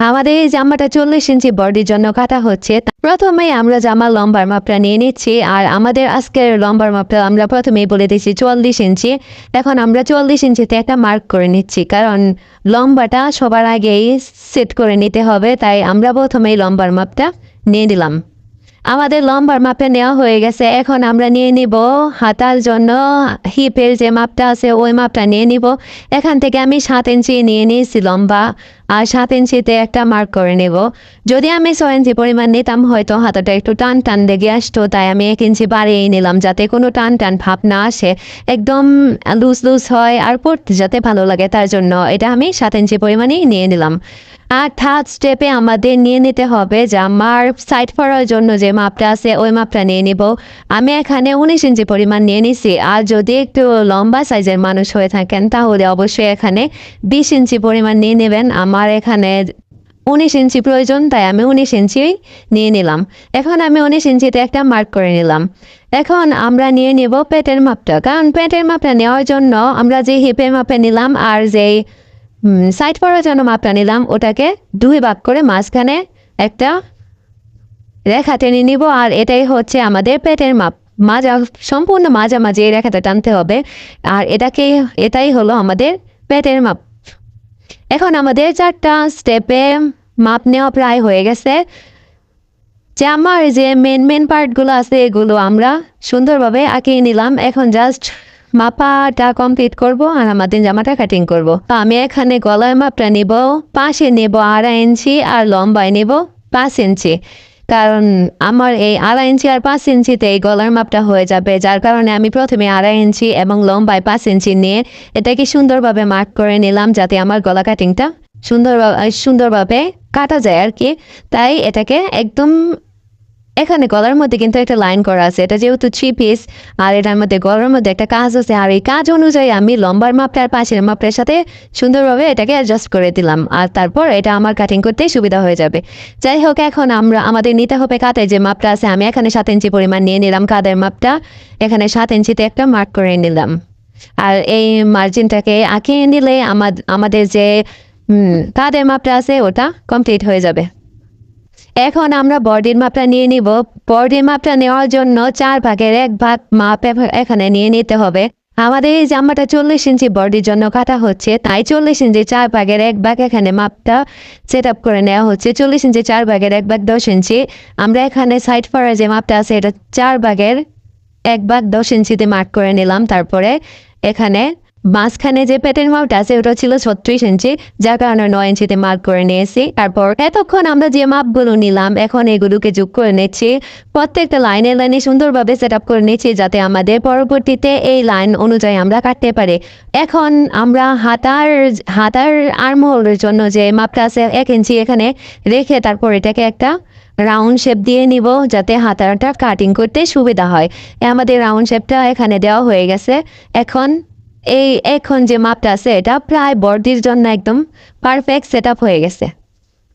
আমাদের এই জামাটা চল্লিশ ইঞ্চি বডির জন্য কাটা হচ্ছে। প্রথমে আমরা জামা লম্বার মাপটা নিয়ে নিচ্ছি, আর আমাদের আজকের লম্বার মাপটা আমরা প্রথমেই বলে দিচ্ছি চল্লিশ ইঞ্চি। এখন আমরা চল্লিশ ইঞ্চিতে একটা মার্ক করে নিচ্ছি, কারণ লম্বাটা সবার আগেই সেট করে নিতে হবে, তাই আমরা প্রথমেই লম্বার মাপটা নিয়ে নিলাম। আমাদের লম্বার মাপে নেওয়া হয়ে গেছে। এখন আমরা নিয়ে নিব হাতার জন্য হিপের যে মাপটা আছে, ওই মাপটা নিয়ে নিব। এখান থেকে আমি সাত ইঞ্চি নিয়ে নিয়েছি লম্বা, আর সাত ইঞ্চিতে একটা মার্ক করে নেব। যদি আমি ছয় ইঞ্চি পরিমাণ নিতাম, হয়তো হাতাটা একটু টান টান লেগে আসতো, তাই আমি এক ইঞ্চি বাড়িয়ে নিলাম যাতে কোনো টান টান ভাব না আসে। একদম লুজ লুজ হয় আর পড়তে যাতে ভালো লাগে, তার জন্য এটা আমি সাত ইঞ্চি পরিমাণেই নিয়ে নিলাম। আর থার্ড স্টেপে আমাদের নিয়ে নিতে হবে জামার সাইড করার জন্য যে মাপটা আছে, ওই মাপটা নিয়ে নিব। আমি এখানে উনিশ ইঞ্চি পরিমাণ নিয়ে নিছি। আর যদি একটু লম্বা সাইজের মানুষ হয়ে থাকেন, তাহলে অবশ্যই এখানে বিশ ইঞ্চি পরিমাণ নিয়ে নেবেন। আমার এখানে উনিশ ইঞ্চি প্রয়োজন, তাই আমি উনিশ ইঞ্চি নিয়ে নিলাম। এখন আমি উনিশ ইঞ্চিতে একটা মার্ক করে নিলাম। এখন আমরা নিয়ে নেব পেটের মাপটা। কারণ পেটের মাপটা নেওয়ার জন্য আমরা যে হিপের মাপে নিলাম আর যেই সাইড করার জন্য মাপটা নিলাম, ওটাকে দুই ভাগ করে মাঝখানে একটা রেখা টেনে নিব, আর এটাই হচ্ছে আমাদের পেটের মাপ। মাজা, সম্পূর্ণ মাঝামাঝি এই রেখাটা টানতে হবে, আর এটাকে, এটাই হলো আমাদের পেটের মাপ। এখন আমাদের চারটা স্টেপে মাপ নেওয়া প্রায় হয়ে গেছে। যে আমার যে মেন মেন পার্টগুলো আছে, এগুলো আমরা সুন্দরভাবে আঁকিয়ে নিলাম। এখন জাস্ট মাপাটা কমপ্লিট করব আর আমাদের জামাটা কাটিং করব। তো আমি এখানে গলার মাপটা নেব, পাশে নেব আড়াই ইঞ্চি আর লম্বায় নেব পাঁচ ইঞ্চি। কারণ আমার এই আড়াই ইঞ্চি আর পাঁচ ইঞ্চিতে এই গলার মাপটা হয়ে যাবে, যার কারণে আমি প্রথমে আড়াই ইঞ্চি এবং লম্বায় পাঁচ ইঞ্চি নিয়ে এটাকে সুন্দরভাবে মার্ক করে নিলাম যাতে আমার গলা কাটিংটা সুন্দরভাবে সুন্দরভাবে কাটা যায় আর কি। তাই এটাকে একদম এখানে গলার মধ্যে কিন্তু একটা লাইন করা আছে। এটা যেহেতু থ্রি পিস আর এটার মধ্যে গলার মধ্যে একটা কাজ আছে। আর এই কাজ অনুযায়ী আমি লম্বার মাপটা আর পাশের মাপটার সাথে সুন্দরভাবে এটাকে অ্যাডজাস্ট করে দিলাম। আর তারপর এটা আমার কাটিং করতেই সুবিধা হয়ে যাবে। যাই হোক, এখন আমরা, আমাদের নিতে হবে কাতের যে মাপটা আছে, আমি এখানে সাত ইঞ্চি পরিমাণ নিয়ে নিলাম কাদের মাপটা। এখানে সাত ইঞ্চিতে একটা মার্ক করে নিলাম। আর এই মার্জিনটাকে আঁকিয়ে নিলে আমা- আমাদের যে কাদের মাপটা আছে, ওটা কমপ্লিট হয়ে যাবে। এখন আমরা বডির মাপটা নিয়ে নিব। বডির মাপটা নেওয়ার জন্য চার ভাগের এক ভাগ মাপ এখানে নিয়ে নিতে হবে। আমাদের এই জামাটা চল্লিশ ইঞ্চি বডির জন্য কাটা হচ্ছে, তাই চল্লিশ ইঞ্চি চার ভাগের এক ভাগ এখানে মাপটা সেট আপ করে নেওয়া হচ্ছে। চল্লিশ ইঞ্চি চার ভাগের এক ভাগ দশ ইঞ্চি। আমরা এখানে সাইড ফরার যে মাপটা আছে, এটা চার ভাগের এক ভাগ দশ ইঞ্চিতে মার্ক করে নিলাম। তারপরে এখানে মাঝখানে যে পেটের মাপটা আছে, ওটা ছিল ছত্রিশ ইঞ্চি যার কারণে নয় ইঞ্চিতে মার্ক করে নিয়েছি। তারপর এতক্ষণ আমরা যে মাপগুলো নিলাম, এখন এগুলোকে যোগ করে নিচ্ছি। প্রত্যেকটা লাইনে লাইনে সুন্দরভাবে সেট আপ করে নিচ্ছি, যাতে আমাদের পরবর্তীতে এই লাইন অনুযায়ী আমরা কাটতে পারি। এখন আমরা হাতার হাতার আর্মহোলের জন্য যে মাপটা আছে, এক ইঞ্চি এখানে রেখে তারপর এটাকে একটা রাউন্ড শেপ দিয়ে নিব, যাতে হাতাটা কাটিং করতে সুবিধা হয়। আমাদের রাউন্ড শেপটা এখানে দেওয়া হয়ে গেছে। এখন এই এখন যে মাপটা আছে, এটা প্রায় বডির জন্য একদম পারফেক্ট সেট হয়ে গেছে।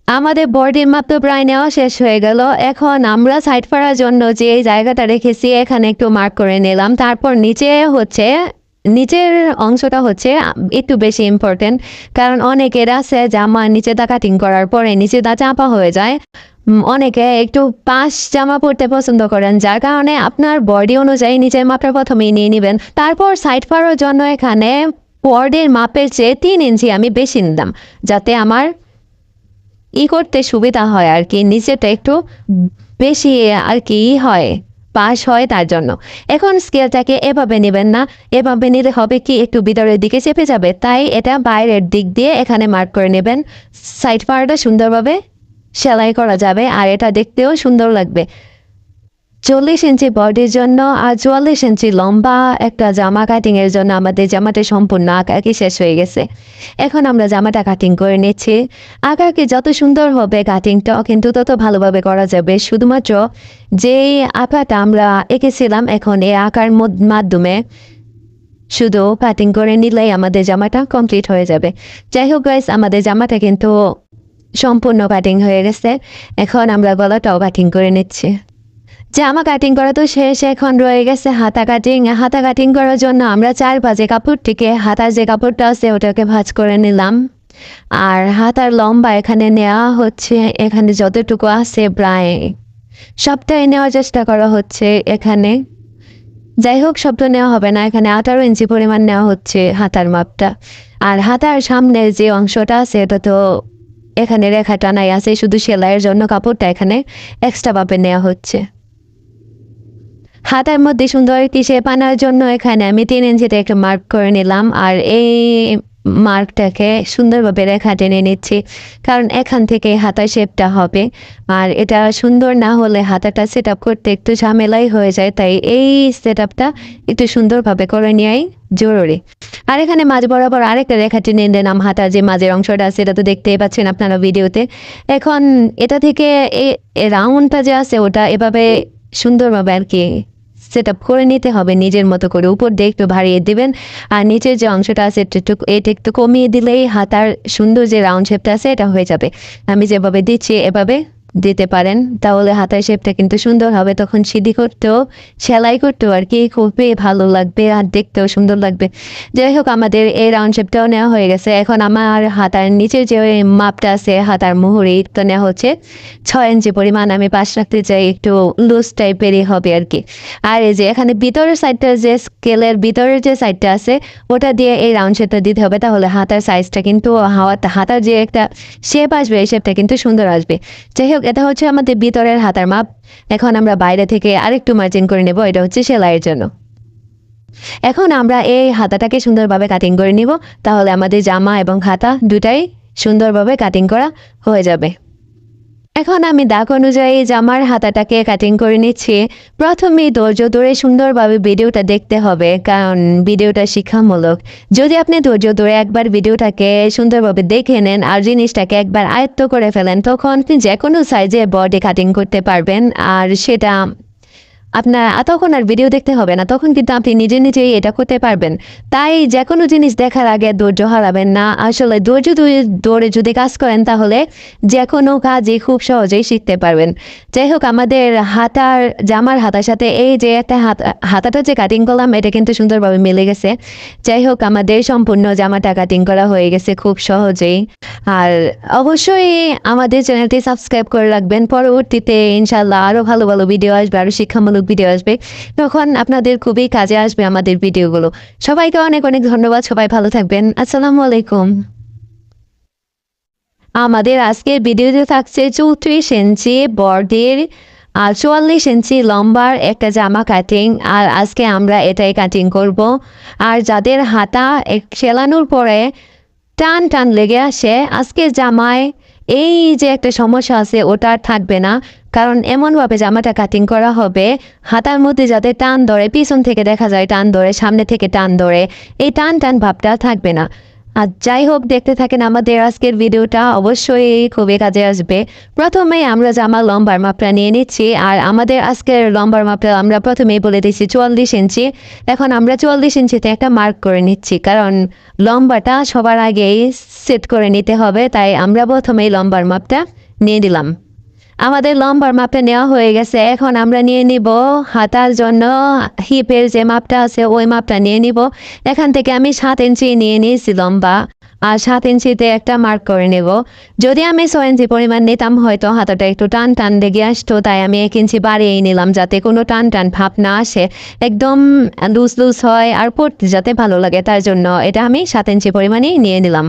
আমাদের বডির মাপ তো প্রায় নেওয়া শেষ হয়ে গেল। এখন আমরা সাইড করার জন্য যে এই জায়গাটা রেখেছি, এখানে একটু মার্ক করে নিলাম। তারপর নিচে হচ্ছে, নিচের অংশটা হচ্ছে একটু বেশি ইম্পর্টেন্ট কারণ অনেকের আছে, জামা নিচে দা কাটিং করার পরে নিচে দা চাপা হয়ে যায়। অনেকে একটু পাশ জামা পরতে পছন্দ করেন, যার কারণে আপনার বডি অনুযায়ী নিজের মাপটা প্রথমেই নিয়ে নেবেন। তারপর সাইড করার জন্য এখানে বডির মাপের চেয়ে তিন ইঞ্চি আমি বেশি নিলাম, যাতে আমার ই করতে সুবিধা হয় আর কি নিচেটা একটু বেশি আর কি হয় পাস হয় তার জন্য। এখন স্কেলটাকে এভাবে নেবেন না, এভাবে নিলে হবে কি, একটু ভিতরের দিকে চেপে যাবে, তাই এটা বাইরের দিক দিয়ে এখানে মার্ক করে নেবেন। সাইড পার্টটা সুন্দরভাবে সেলাই করা যাবে আর এটা দেখতেও সুন্দর লাগবে। চল্লিশ ইঞ্চি বডির জন্য আর চুয়াল্লিশ ইঞ্চি লম্বা একটা জামা কাটিং এর জন্য আমাদের জামাটা সম্পূর্ণ আঁকাকি শেষ হয়ে গেছে। এখন আমরা জামাটা কাটিং করে নিচ্ছি। আঁকাকি যত সুন্দর হবে কাটিংটা কিন্তু তত ভালোভাবে করা যাবে। শুধুমাত্র যেই আঁকাটা আমরা এঁকেছিলাম এখন এই আঁকার মাধ্যমে শুধু কাটিং করে নিলেই আমাদের জামাটা কমপ্লিট হয়ে যাবে। যাই হোক গাইস আমাদের জামাটা কিন্তু সম্পূর্ণ কাটিং হয়ে গেছে। এখন আমরা গলাটাও কাটিং করে নিচ্ছি। জামা কাটিং করা তো শেষ, এখন রয়ে গেছে হাতা কাটিং হাতা কাটিং করার জন্য আমরা চার ভাজে কাপড়টিকে, হাতার যে কাপড়টা আছে ওটাকে ভাজ করে নিলাম। আর হাতার লম্বা এখানে নেওয়া হচ্ছে, এখানে যতটুকু আছে প্রায় সবটাই নেওয়ার চেষ্টা করা হচ্ছে এখানে। যাই হোক, সবটা নেওয়া হবে না, এখানে আঠারো ইঞ্চি পরিমাণ নেওয়া হচ্ছে হাতার মাপটা। আর হাতার সামনের যে অংশটা আছে, এটা তো এখানে রেখা টানাই আছে, শুধু সেলাইয়ের জন্য কাপড়টা এখানে এক্সট্রা ভাবে নেওয়া হচ্ছে। হাতার মধ্যে সুন্দর একটি শেপ আনার জন্য এখানে আমি তিন ইঞ্চিতে একটা মার্ক করে নিলাম, আর এই মার্কটাকে সুন্দরভাবে রেখা টেনে নিচ্ছি, কারণ এখান থেকে হাতার শেপটা হবে। আর এটা সুন্দর না হলে হাতাটা সেট করতে একটু ঝামেলাই হয়ে যায়, তাই এই সেট একটু সুন্দরভাবে করে নেওয়াই জরুরি। আর এখানে মাঝ বরাবর আরেকটা রেখা টেনে নিলাম, হাতার যে মাঝের অংশটা আছে, এটা তো দেখতেই পাচ্ছেন আপনারা ভিডিওতে। এখন এটা থেকে এই রাউন্ডটা যে আছে, ওটা এভাবে সুন্দরভাবে আর কি সেট করে নিতে হবে। নিজের মতো করে উপর দিয়ে একটু ভারিয়ে দেবেন। আর নিচের যে অংশটা আছে, এটা একটু কমিয়ে দিলেই হাতার সুন্দর যে রাউন্ড শেপটা আছে, এটা হয়ে যাবে। আমি যেভাবে দিচ্ছি, এভাবে দিতে পারেন, তাহলে হাতার শেপটা কিন্তু সুন্দর হবে। তখন সিঁড়ি করতেও, সেলাই করতেও আর কি খুবই ভালো লাগবে আর দেখতেও সুন্দর লাগবে। যাই হোক, আমাদের এই রাউন্ড শেপটাও নেওয়া হয়ে গেছে। এখন আমার হাতার নিচের যে মাপটা আছে, হাতার মুহুরি, তো নেওয়া হচ্ছে ছয় ইঞ্চি পরিমাণ। আমি পাশ রাখতে চাই একটু লুজ টাইপেরই হবে আর কি। আর এই যে এখানে ভিতরের সাইডটা যে স্কেলের ভিতরের যে সাইডটা আছে, ওটা দিয়ে এই রাউন্ড শেপটা দিতে হবে। তাহলে হাতার সাইজটা কিন্তু হাওয়া হাতার যে একটা শেপ আসবে, এই শেপটা কিন্তু সুন্দর আসবে। যাই হোক এটা হচ্ছে আমাদের ভিতরের হাতার মাপ। এখন আমরা বাইরে থেকে আরেকটু মার্জিন করে নেব, এটা হচ্ছে সেলাইয়ের জন্য। এখন আমরা এই হাতাটাকে সুন্দরভাবে কাটিং করে নিব, তাহলে আমাদের জামা এবং খাতা দুটাই সুন্দরভাবে কাটিং করা হয়ে যাবে। এখন আমি দাগ অনুযায়ী জামার হাতাটাকে কাটিং করে নিচ্ছি। প্রথমে ধৈর্য ধরে সুন্দরভাবে ভিডিওটা দেখতে হবে, কারণ ভিডিওটা শিক্ষামূলক। যদি আপনি ধৈর্য ধরে একবার ভিডিওটাকে সুন্দরভাবে দেখে নেন আর জিনিসটাকে একবার আয়ত্ত করে ফেলেন, তখন আপনি যে কোনো সাইজে বডি কাটিং করতে পারবেন, আর সেটা আপনার তখন আর ভিডিও দেখতে হবে না। তখন কিন্তু আপনি নিজে নিজেই এটা করতে পারবেন। তাই যে কোনো জিনিস দেখার আগে ধৈর্য হারাবেন না। আসলে ধৈর্য ধরে- যদি কাজ করেন, তাহলে যে কোনো কাজই খুব সহজেই শিখতে পারবেন। যাই হোক, আমাদের হাতার, জামার হাতার সাথে এই যে একটা হাত, হাতাটা যে কাটিং করলাম, এটা কিন্তু সুন্দরভাবে মিলে গেছে। যাই হোক, আমাদের সম্পূর্ণ জামাটা কাটিং করা হয়ে গেছে খুব সহজেই। আর অবশ্যই আমাদের চ্যানেলটি সাবস্ক্রাইব করে রাখবেন। পরবর্তীতে ইনশাল্লাহ আরও ভালো ভালো ভিডিও আসবে আরও শিক্ষামূলক ভিডিও আসবে। তখন আপনাদের খুবই কাজে আসবে আমাদের ভিডিওগুলো সবাইকে অনেক অনেক ধন্যবাদ। সবাই ভালো থাকবেন। আসসালামু আলাইকুম। আমাদের আজকের ভিডিওতে থাকছে চৌত্রিশ ইঞ্চি বর্ডের আর চুয়াল্লিশ ইঞ্চি লম্বার একটা জামা কাটিং আর আজকে আমরা এটাই কাটিং করব। আর যাদের হাতা সেলানোর পরে টান টান লেগে আসে আজকে জামায় এই যে একটা সমস্যা আছে, ওটা আর থাকবে না। কারণ এমনভাবে জামাটা কাটিং করা হবে, হাতার মধ্যে যাতে টান ধরে, পিছন থেকে দেখা যায় টান ধরে, সামনে থেকে টান ধরে, এই টান টান ভাবটা থাকবে না। আর যাই হোক, দেখতে থাকেন আমাদের আজকের ভিডিওটা। অবশ্যই খুবই কাজে আসবে। প্রথমে আমরা জামা লম্বার মাপটা নিয়ে নিচ্ছি, আর আমাদের আজকের লম্বার মাপটা আমরা প্রথমেই বলে দিচ্ছি চুয়াল্লিশ ইঞ্চি। এখন আমরা চুয়াল্লিশ ইঞ্চিতে একটা মার্ক করে নিচ্ছি, কারণ লম্বাটা সবার আগেই সেট করে নিতে হবে, তাই আমরা প্রথমেই লম্বার মাপটা নিয়ে দিলাম আমাদের লম্বার মাপটা নেওয়া হয়ে গেছে। এখন আমরা নিয়ে নিব হাতার জন্য হিপের যে মাপটা আছে, ওই মাপটা নিয়ে নিব। এখান থেকে আমি সাত ইঞ্চি নিয়ে নিয়েছি লম্বা আর সাত ইঞ্চিতে একটা মার্ক করে নেব। যদি আমি ছয় ইঞ্চি পরিমাণ নিতাম, হয়তো হাতাটা একটু টান টান লেগে আসতো, তাই আমি এক ইঞ্চি বাড়িয়েই নিলাম যাতে কোনো টান টান ভাব না আসে। একদম লুজ লুজ হয় আর পড়তে যাতে ভালো লাগে, তার জন্য এটা আমি সাত ইঞ্চি পরিমাণেই নিয়ে নিলাম।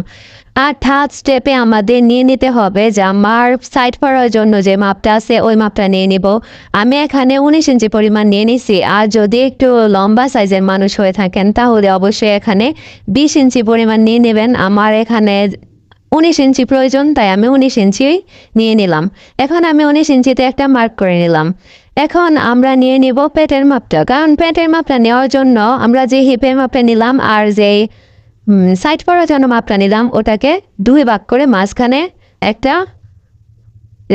আর থার্ড স্টেপে আমাদের নিয়ে নিতে হবে জামার সাইড করার জন্য যে মাপটা আছে, ওই মাপটা নিয়ে নিব। আমি এখানে উনিশ ইঞ্চি পরিমাণ নিয়ে নিছি। আর যদি একটু লম্বা সাইজের মানুষ হয়ে থাকেন, তাহলে অবশ্যই এখানে বিশ ইঞ্চি পরিমাণ নিয়ে নেবেন। আমার এখানে উনিশ ইঞ্চি প্রয়োজন, তাই আমি উনিশ ইঞ্চি নিয়ে নিলাম। এখন আমি উনিশ ইঞ্চিতে একটা মার্ক করে নিলাম। এখন আমরা নিয়ে নিব পেটের মাপটা। কারণ পেটের মাপটা নেওয়ার জন্য আমরা যে হিপের মাপটা নিলাম আর যে সাইড করার জন্য মাপটা নিলাম। ওটাকে দুই ভাগ করে মাঝখানে একটা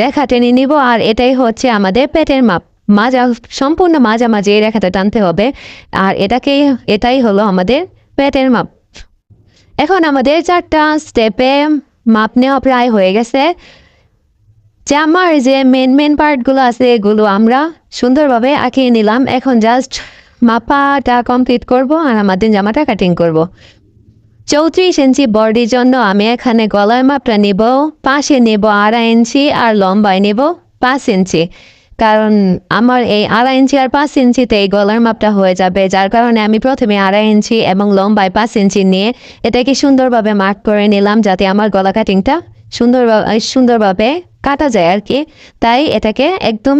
রেখা টেনে নিব, আর এটাই হচ্ছে আমাদের পেটের মাপ। মাজা, সম্পূর্ণ মাঝামাঝি এই রেখাটা টানতে হবে, আর এটাকেই এটাই হলো আমাদের পেটের মাপ। এখন আমাদের চারটা স্টেপে মাপ নেওয়া প্রায় হয়ে গেছে। জামার যে মেন মেন পার্টগুলো আছে, এগুলো আমরা সুন্দরভাবে আঁকিয়ে নিলাম। এখন জাস্ট মাপাটা কমপ্লিট করব, আর আমাদের জামাটা কাটিং করব। চৌত্রিশ ইঞ্চি বডির জন্য আমি এখানে গলার মাপটা নেব, পাশে নেব আড়াই ইঞ্চি আর লম্বায় নেব পাঁচ ইঞ্চি। কারণ আমার এই আড়াই ইঞ্চি আর পাঁচ ইঞ্চিতে এই গলার মাপটা হয়ে যাবে, যার কারণে আমি প্রথমে আড়াই ইঞ্চি এবং লম্বায় পাঁচ ইঞ্চি নিয়ে এটাকে সুন্দরভাবে মার্ক করে নিলাম যাতে আমার গলা কাটিংটা সুন্দরভাবে সুন্দরভাবে কাটা যায় আর কি। তাই এটাকে একদম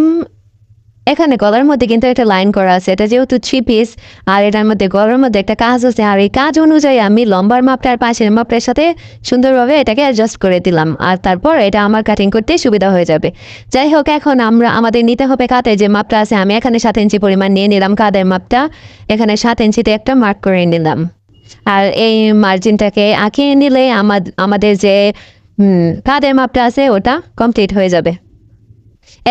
এখানে গলার মধ্যে কিন্তু একটা লাইন করা আছে। এটা যেহেতু থ্রি পিস আর এটার মধ্যে গলার মধ্যে একটা কাজ আছে। আর এই কাজ অনুযায়ী আমি লম্বার মাপটা আর পাশের মাপটার সাথে সুন্দরভাবে এটাকে অ্যাডজাস্ট করে দিলাম। আর তারপর এটা আমার কাটিং করতে সুবিধা হয়ে যাবে। যাই হোক, এখন আমরা আমাদের নিতে হবে কাতে যে মাপটা আছে। আমি এখানে সাত ইঞ্চি পরিমাণ নিয়ে নিলাম কাদের মাপটা। এখানে সাত ইঞ্চিতে একটা মার্ক করে নিলাম। আর এই মার্জিনটাকে আঁকিয়ে নিলে আমা- আমাদের যে কাদের মাপটা আছে, ওটা কমপ্লিট হয়ে যাবে।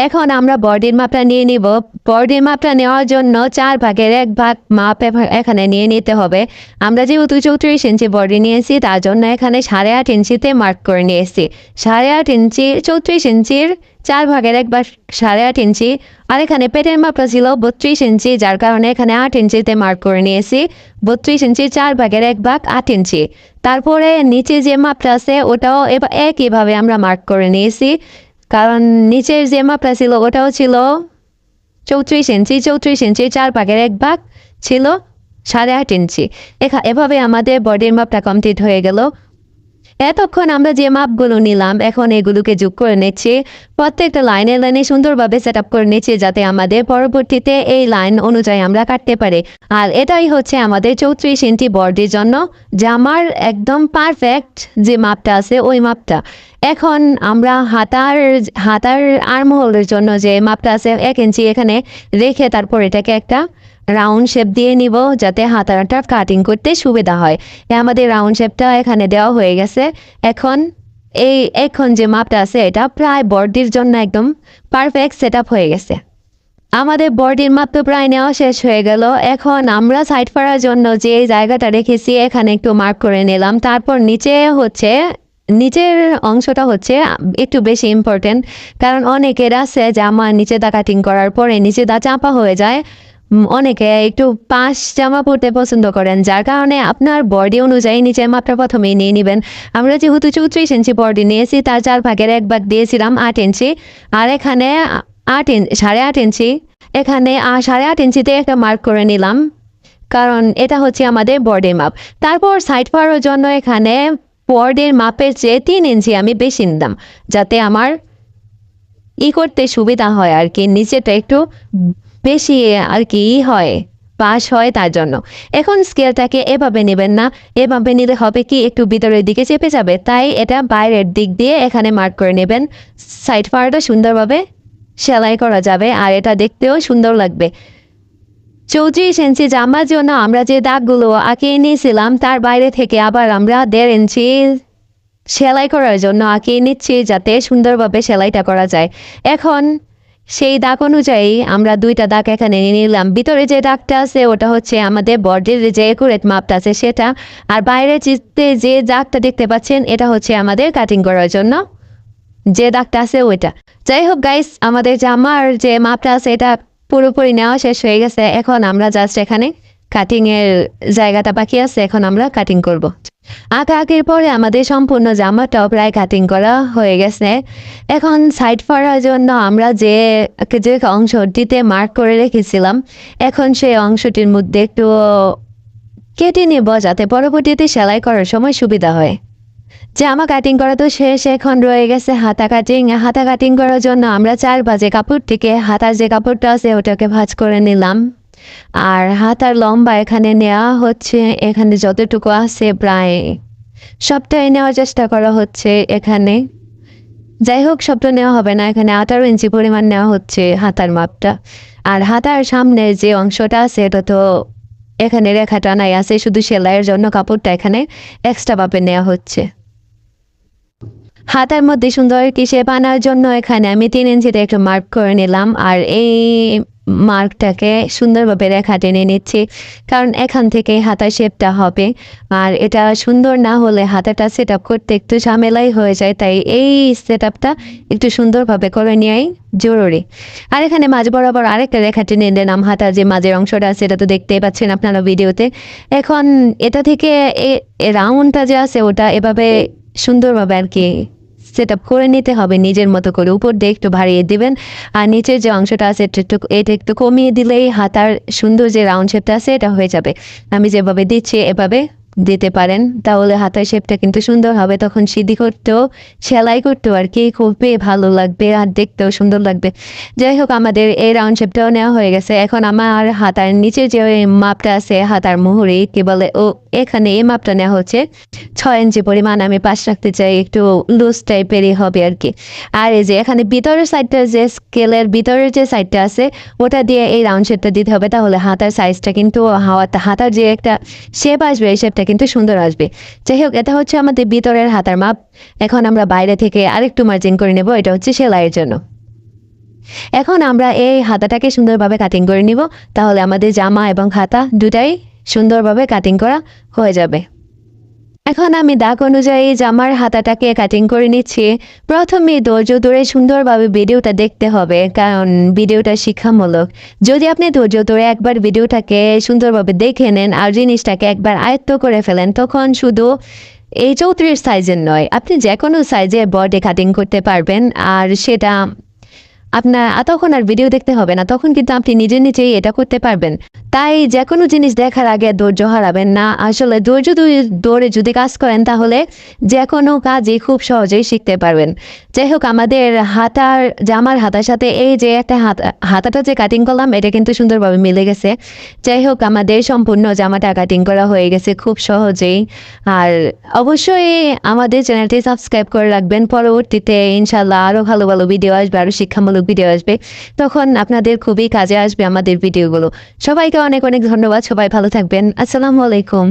এখন আমরা বডির মাপটা নিয়ে নিব। বডির মাপটা নেওয়ার জন্য চার ভাগের এক ভাগ মাপ এখানে নিয়ে নিতে হবে। আমরা যেহেতু চৌত্রিশ ইঞ্চি বডি নিয়েছি, তার জন্য এখানে সাড়ে আট ইঞ্চিতে মার্ক করে নিয়েছি। সাড়ে আট ইঞ্চি, চৌত্রিশ ইঞ্চির চার ভাগের এক ভাগ সাড়ে আট ইঞ্চি, আর এখানে পেটের মাপটা ছিল বত্রিশ ইঞ্চি, যার কারণে এখানে আট ইঞ্চিতে মার্ক করে নিয়েছি। বত্রিশ ইঞ্চি, চার ভাগের এক ভাগ আট ইঞ্চি। তারপরে নিচে যে মাপটা আছে, ওটাও একইভাবে আমরা মার্ক করে নিয়েছি। কারণ নিচের যে মাপটা ছিল, ওটাও ছিল চৌত্রিশ ইঞ্চি চৌত্রিশ ইঞ্চি চার ভাগের এক ভাগ ছিল সাড়ে আট ইঞ্চি। এভাবে আমাদের বডির মাপটা কমপ্লিট হয়ে গেল। এতক্ষণ আমরা যে মাপগুলো নিলাম, এখন এগুলোকে যোগ করে নিচ্ছি। প্রত্যেকটা লাইনে লাইনে সুন্দরভাবে সেট করে নিচ্ছি যাতে আমাদের পরবর্তীতে এই লাইন অনুযায়ী আমরা কাটতে পারি। আর এটাই হচ্ছে আমাদের চৌত্রিশ ইঞ্চি বডির জন্য। জামার একদম পারফেক্ট যে মাপটা আছে, ওই মাপটা। এখন আমরা হাতার হাতার আর্মহোলের জন্য যে মাপটা আছে, এক ইঞ্চি এখানে রেখে তারপর এটাকে একটা রাউন্ড শেপ দিয়ে নিব যাতে হাতাটা কাটিং করতে সুবিধা হয়। আমাদের রাউন্ড শেপটা এখানে দেওয়া হয়ে গেছে। এখন এই এখন যে মাপটা আছে, এটা প্রায় বডির জন্য একদম পারফেক্ট সেট হয়ে গেছে। আমাদের বডির মাপ তো প্রায় নেওয়া শেষ হয়ে গেল। এখন আমরা সাইড করার জন্য যে জায়গাটা রেখেছি, এখানে একটু মার্ক করে নিলাম। তারপর নিচে হচ্ছে, নিচের অংশটা হচ্ছে একটু বেশি ইম্পর্টেন্ট কারণ অনেকের আছে জামা নিচে দা কাটিং করার পরে নিচে দা চাপা হয়ে যায়। অনেকে একটু পাশ জামা পরতে পছন্দ করেন, যার কারণে আপনার বডি অনুযায়ী নিচের মাপটা প্রথমেই নিয়ে নেবেন। আমরা যেহেতু চৌত্রিশ ইঞ্চি বডি নিয়েছি, তার চার ভাগের এক ভাগ দিয়েছিলাম আট ইঞ্চি আর এখানে আট ইঞ্চি সাড়ে আট ইঞ্চি এখানে সাড়ে আট ইঞ্চিতে একটা মার্ক করে নিলাম। কারণ এটা হচ্ছে আমাদের বডি মাপ তারপর সাইড পাওয়ার জন্য এখানে বডির মাপের চেয়ে তিন ইঞ্চি আমি বেশি নিলাম, যাতে আমার ই করতে সুবিধা হয় আর কি। নিচেটা একটু বেশি আর কি হয়, পাস হয় তার জন্য। এখন স্কেলটাকে এভাবে নেবেন না, এভাবে নিলে হবে কি একটু ভিতরের দিকে চেপে যাবে, তাই এটা বাইরের দিক দিয়ে এখানে মার্ক করে নেবেন। সাইড পাওয়ারটা সুন্দরভাবে সেলাই করা যাবে আর এটা দেখতেও সুন্দর লাগবে। চৌত্রিশ ইঞ্চি জামার জন্য আমরা যে দাগগুলো আঁকিয়ে নিয়েছিলাম, তার বাইরে থেকে আবার আমরা দেড় ইঞ্চি সেলাই করার জন্য আঁকিয়ে নিচ্ছি যাতে সুন্দরভাবে সেলাইটা করা যায়। এখন সেই দাগ অনুযায়ী আমরা দুইটা দাগ এখানে নিয়ে নিলাম। ভিতরে যে দাগটা আছে, ওটা হচ্ছে আমাদের বডির যে একুরেট মাপটা আছে সেটা। আর বাইরে চিত্তে যে দাগটা দেখতে পাচ্ছেন, এটা হচ্ছে আমাদের কাটিং করার জন্য। যে দাগটা আছে ওইটা। যাই হোক গাইস আমাদের জামার যে মাপটা আছে, এটা পুরোপুরি নেওয়া শেষ হয়ে গেছে। এখন আমরা জাস্ট এখানে কাটিং এর জায়গাটা বাকি আছে, এখন আমরা কাটিং করব। আঁকা আঁকির পরে আমাদের সম্পূর্ণ জামাটাও প্রায় কাটিং করা হয়ে গেছে। এখন সাইড করার জন্য আমরা যে যে অংশটিতে মার্ক করে রেখেছিলাম, এখন সেই অংশটির মধ্যে একটু কেটে নেব যাতে পরবর্তীতে সেলাই করার সময় সুবিধা হয়। জামা কাটিং করা তো শেষ, এখন রয়ে গেছে হাতা কাটিং হাতা কাটিং করার জন্য আমরা চার বাজে কাপড় থেকে হাতার যে কাপড়টা আছে, ওটাকে ভাজ করে নিলাম। আর হাতার লম্বা এখানে নেওয়া হচ্ছে, এখানে যতটুকু আছে প্রায় সবটাই নেওয়ার চেষ্টা করা হচ্ছে এখানে। যাই হোক, সবটা নেওয়া হবে না, এখানে আঠারো ইঞ্চি পরিমাণ নেওয়া হচ্ছে হাতার মাপটা। আর হাতার সামনে যে অংশটা আছে, এটা তো এখানে রেখাটা নাই, আছে শুধু সেলাইয়ের জন্য কাপড়টা এখানে এক্সট্রা ভাবে নেওয়া হচ্ছে। হাতার মধ্যে সুন্দর কিসে বানার জন্য এখানে আমি তিন ইঞ্চিতে একটু মার্ক করে নিলাম, আর এই মার্কটাকে সুন্দরভাবে রেখা টেনে নিচ্ছি, কারণ এখান থেকে হাতার শেপটা হবে। আর এটা সুন্দর না হলে হাতাটা সেট করতে একটু ঝামেলাই হয়ে যায়, তাই এই সেট একটু সুন্দরভাবে করে নেওয়াই জরুরি। আর এখানে মাঝ বরাবর আরেকটা রেখা টেনে নিলাম, হাতার যে মাঝের অংশটা আছে সেটা তো দেখতেই পাচ্ছেন আপনারা ভিডিওতে। এখন এটা থেকে রাউন্ডটা যে আছে, ওটা এভাবে সুন্দরভাবে আর কি সেট আপ করে নিতে হবে। নিজের মতো করে উপর দিয়ে একটু ভারিয়ে দিবেন। আর নিচের যে অংশটা আছে, এটা একটু কমিয়ে দিলেই হাতার সুন্দর যে রাউন্ড শেপটা আছে, এটা হয়ে যাবে। আমি যেভাবে দিচ্ছি, এভাবে দিতে পারেন, তাহলে হাতার শেপটা কিন্তু সুন্দর হবে। তখন সিদ্ধি করতেও, সেলাই করতেও আর কি খুবই ভালো লাগবে আর দেখতেও সুন্দর লাগবে। যাই হোক, আমাদের এই রাউন্ড শেপটাও নেওয়া হয়ে গেছে। এখন আমার হাতার নিচে যে মাপটা আছে, হাতার মুহুরি, কি বলে, ও, এখানে এই মাপটা নেওয়া হচ্ছে। ছয় ইঞ্চি পরিমাণ আমি পাশ রাখতে চাই, একটু লুজ টাইপেরই হবে আর কি। আর এই যে এখানে ভিতরের সাইডটা যে স্কেলের ভিতরের যে সাইডটা আছে, ওটা দিয়ে এই রাউন্ড শেপটা দিতে হবে। তাহলে হাতার সাইজটা কিন্তু হাওয়া হাতার যে একটা শেপ আসবে, এই শেপটা কিন্তু সুন্দর আসবে। যাই হোক, এটা হচ্ছে আমাদের ভিতরের হাতার মাপ। এখন আমরা বাইরে থেকে আরেকটু মার্জিন করে নেব, এটা হচ্ছে সেলাইয়ের জন্য। এখন আমরা এই হাতাটাকে সুন্দরভাবে কাটিং করে নিব, তাহলে আমাদের জামা এবং হাতা দুটাই সুন্দরভাবে কাটিং করা হয়ে যাবে। এখন আমি দাগ অনুযায়ী জামার হাতাটাকে কাটিং করে নিচ্ছি। প্রথমে ধৈর্য ধরে সুন্দরভাবে ভিডিওটা দেখতে হবে, কারণ ভিডিওটা শিক্ষামূলক। যদি আপনি ধৈর্য ধরে একবার ভিডিওটাকে সুন্দরভাবে দেখে নেন আর জিনিসটাকে একবার আয়ত্ত করে ফেলেন, তখন শুধু এই চৌত্রিশ সাইজের নয়, আপনি যে কোনো সাইজে বডি কাটিং করতে পারবেন। আর সেটা আপনার, তখন আর ভিডিও দেখতে হবে না, তখন কিন্তু আপনি নিজে নিজেই এটা করতে পারবেন। তাই যে কোনো জিনিস দেখার আগে ধৈর্য হারাবেন না। আসলে ধৈর্য ধরে- যদি কাজ করেন, তাহলে যে কোনো কাজই খুব সহজেই শিখতে পারবেন। যাই হোক, আমাদের হাতার, জামার হাতার সাথে এই যে একটা হাতা, হাতাটা যে কাটিং করলাম, এটা কিন্তু সুন্দরভাবে মিলে গেছে। যাই হোক, আমাদের সম্পূর্ণ জামাটা কাটিং করা হয়ে গেছে খুব সহজেই। আর অবশ্যই আমাদের চ্যানেলটি সাবস্ক্রাইব করে রাখবেন। পরবর্তীতে ইনশাল্লাহ আরও ভালো ভালো ভিডিও আসবে আরও শিক্ষামূলক ভিডিও আসবে। তখন আপনাদের খুবই কাজে আসবে আমাদের ভিডিওগুলো সবাইকে অনেক অনেক ধন্যবাদ সবাই ভালো থাকবেন। আসসালামু আলাইকুম।